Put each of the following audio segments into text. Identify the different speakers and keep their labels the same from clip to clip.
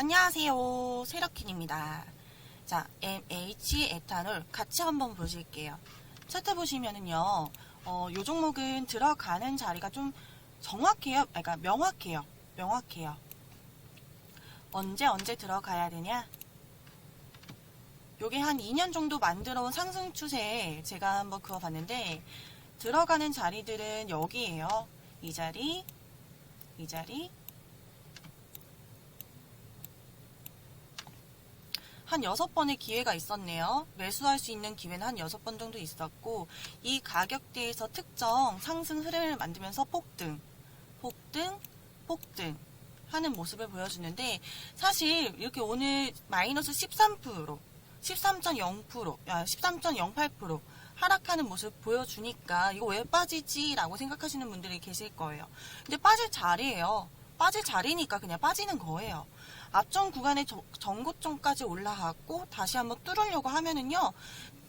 Speaker 1: 안녕하세요. 세라킨입니다. 자, MH 에탄올 같이 한번 보실게요. 차트 보시면은요, 어, 요 종목은 들어가는 자리가 좀 정확해요. 그러니까 명확해요. 명확해요. 언제 언제 들어가야 되냐? 요게 한 2년 정도 만들어 온 상승 추세 제가 한번 그어봤는데 들어가는 자리들은 여기에요. 이 자리, 이 자리, 한 여섯 번의 기회가 있었네요. 매수할 수 있는 기회는 한 여섯 번 정도 있었고, 이 가격대에서 특정 상승 흐름을 만들면서 폭등, 폭등, 폭등 하는 모습을 보여주는데, 사실 이렇게 오늘 마이너스 13%, 13.0%, 야, 13.08% 하락하는 모습 보여주니까, 이거 왜 빠지지? 라고 생각하시는 분들이 계실 거예요. 근데 빠질 자리예요. 빠질 자리니까 그냥 빠지는 거예요. 앞전 구간에 저- 전고점까지 올라갔고 다시 한번 뚫으려고 하면은요.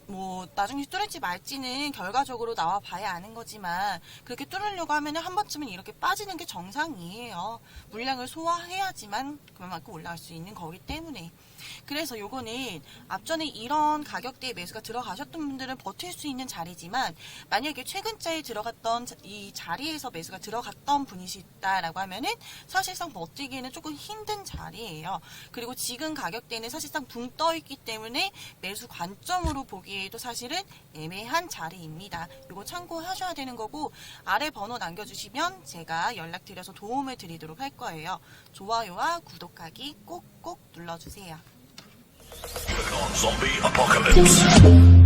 Speaker 1: 뭐 나중에 뚫을지 말지는 결과적으로 나와 봐야 아는 거지만 그렇게 뚫으려고 하면은 한 번쯤은 이렇게 빠지는 게 정상이에요. 물량을 소화해야지만 그만큼 올라갈 수 있는 거기 때문에 그래서 요거는 앞전에 이런 가격대의 매수가 들어가셨던 분들은 버틸 수 있는 자리지만 만약에 최근자에 들어갔던 자- 이 자리에서 매수가 들어갔던 분이시다라고 하면은 사실상 버티기에는 조금 힘든 자리예요. 그리고 지금 가격대는 사실상 붕 떠 있기 때문에 매수 관점으로 보기에도 사실은 애매한 자리입니다. 이거 참고하셔야 되는 거고 아래 번호 남겨주시면 제가 연락드려서 도움을 드리도록 할 거예요. 좋아요와 구독하기 꼭꼭 눌러주세요.
Speaker 2: Zombie apocalypse.